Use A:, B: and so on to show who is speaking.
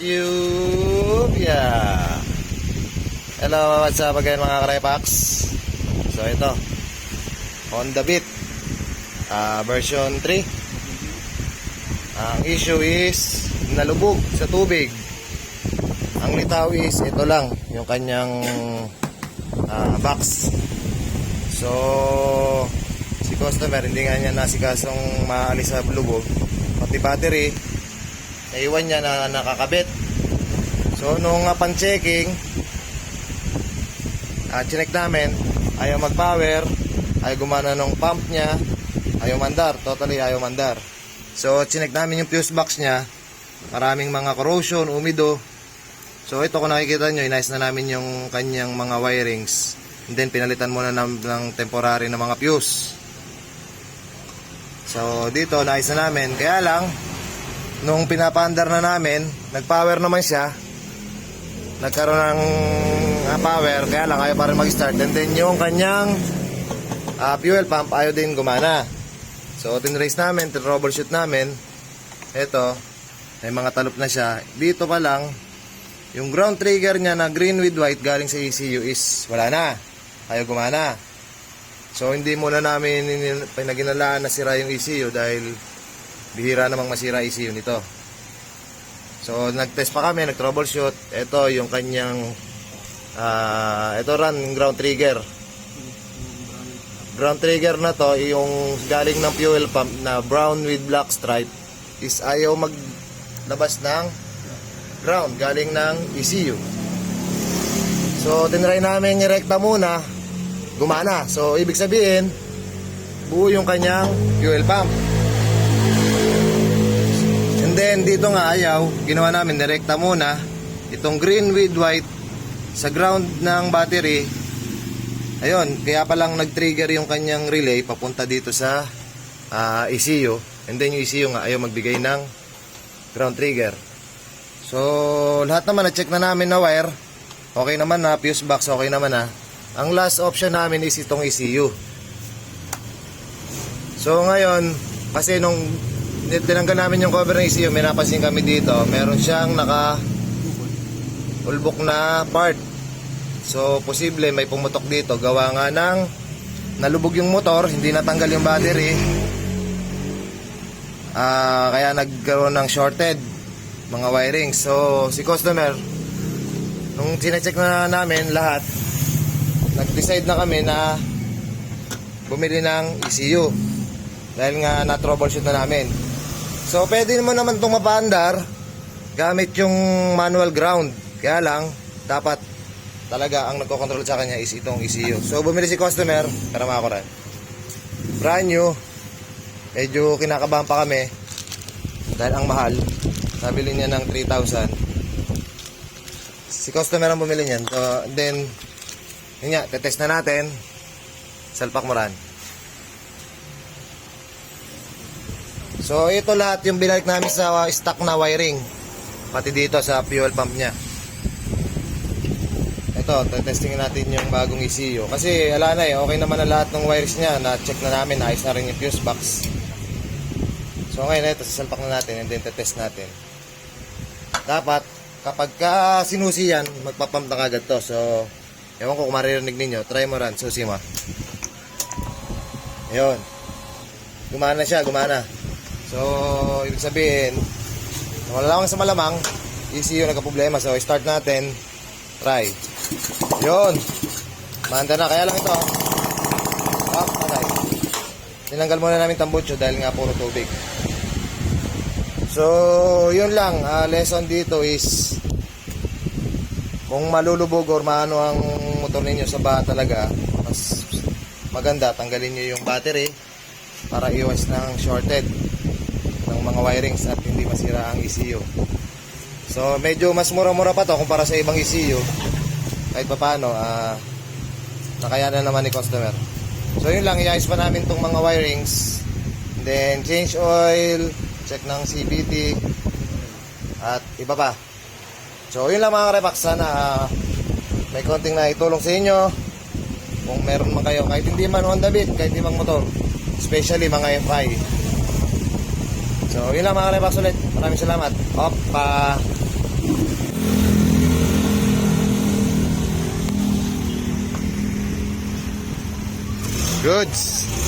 A: YouTube! Yeah! Hello, what's up again mga karepax? So ito, Honda Beat ah, version 3. Ang issue is nalubog sa tubig. Ang litaw is ito lang, yung kanyang ah, box. So, si customer hindi nga niya nasikasong maalis sa lubog. Pati battery, naiwan niya na nakakabit. So, nung uh, pan-checking, uh, chinek namin, ayaw mag-power, ayaw gumana ng pump niya, ayaw mandar, totally ayaw mandar. So, chinek namin yung fuse box niya, maraming mga corrosion, umido. So, ito kung nakikita nyo, inayos na namin yung kanyang mga wirings. And then, pinalitan muna ng, ng temporary na mga fuse. So, dito, naayos na namin. Kaya lang, nung pinapaandar na namin, nag-power naman siya. Nagkaroon ng ah, power, kaya lang ayaw pa rin mag-start. And then yung kanyang ah, fuel pump ayaw din gumana. So tinrace namin, troubleshoot namin. Ito, may mga talop na siya. Dito pa lang, yung ground trigger niya na green with white galing sa ECU is wala na. Ayaw gumana. So hindi muna namin in- pinaginalaan na sira yung ECU dahil bihira namang masira ECU nito. So nag-test pa kami, nag-troubleshoot. Ito yung kanyang ah ito yung ground trigger. Ground trigger na to, yung galing ng fuel pump na brown with black stripe is ayaw maglabas ng ground galing ng ECU. So tinry namin i-recta muna, gumana. So ibig sabihin, buo yung kanyang fuel pump. Then dito nga ayaw, ginawa namin direkta muna itong green with white sa ground ng battery. Ayun, kaya pa lang nag-trigger yung kanyang relay papunta dito sa ah, ECU. And then yung ECU nga ayaw magbigay ng ground trigger. So, lahat naman na-check na namin na wire. Okay naman na, fuse box okay naman na. Ang last option namin is itong ECU. So ngayon, kasi nung tinanggal namin yung cover ng ECU, may napansin kami dito, meron siyang naka ulbok na part. So posible may pumutok dito, gawa nga ng nalubog yung motor, hindi natanggal yung battery. Ah, kaya nagkaroon ng shorted mga wiring. So si customer nung sinecheck na namin lahat, nag-decide na kami na bumili ng ECU dahil nga na-troubleshoot na namin. So, pwede mo naman itong mapaandar gamit yung manual ground. Kaya lang, dapat talaga ang nagkocontrol sa kanya is itong ECU. So, bumili si customer, para makakuran. Brand new. Medyo kinakabahan pa kami dahil ang mahal. Nabili niya ng 3,000. Si customer ang bumili niyan. So, then, yun nga, tetest na natin. Salpak Moran. So, ito lahat yung binalik namin sa stock na wiring. Pati dito sa fuel pump niya. Ito, testingin natin yung bagong ECU. Kasi, ala na eh, okay naman na lahat ng wires niya. Na-check na namin, naayos na rin yung fuse box. So, ngayon ito, sasalpak na natin and then tetest natin. Dapat, kapag ka sinusi yan, magpapump na kagad to. So, ewan ko kung maririnig ninyo, try mo ran, susi mo. Ayun. Gumana siya, gumana. So, ibig sabihin, wala lang sa malamang, ECU nagka-problema. So, start natin. Try. Yun. Manda na. Kaya lang ito. Ah, patay. Tinanggal muna namin tambucho dahil nga puro tubig. So, yun lang. Ah, lesson dito is kung malulubog or maano ang motor ninyo sa baha talaga, mas maganda tanggalin nyo yung battery para iwas ng shorted ng mga wirings at hindi masira ang ECU. So medyo mas mura-mura pa to kumpara sa ibang ECU. Kahit pa paano, ah nakayanan naman ni customer. So yun lang, iayos pa namin tong mga wirings. Then change oil, check ng CVT at iba pa. So yun lang mga repax, sana ah, may konting na itulong sa inyo. Kung meron man kayo, kahit hindi man Honda Beat, kahit hindi mang motor, especially mga FI. So, yun lang mga kalabas ulit. Maraming salamat. Opa! goods.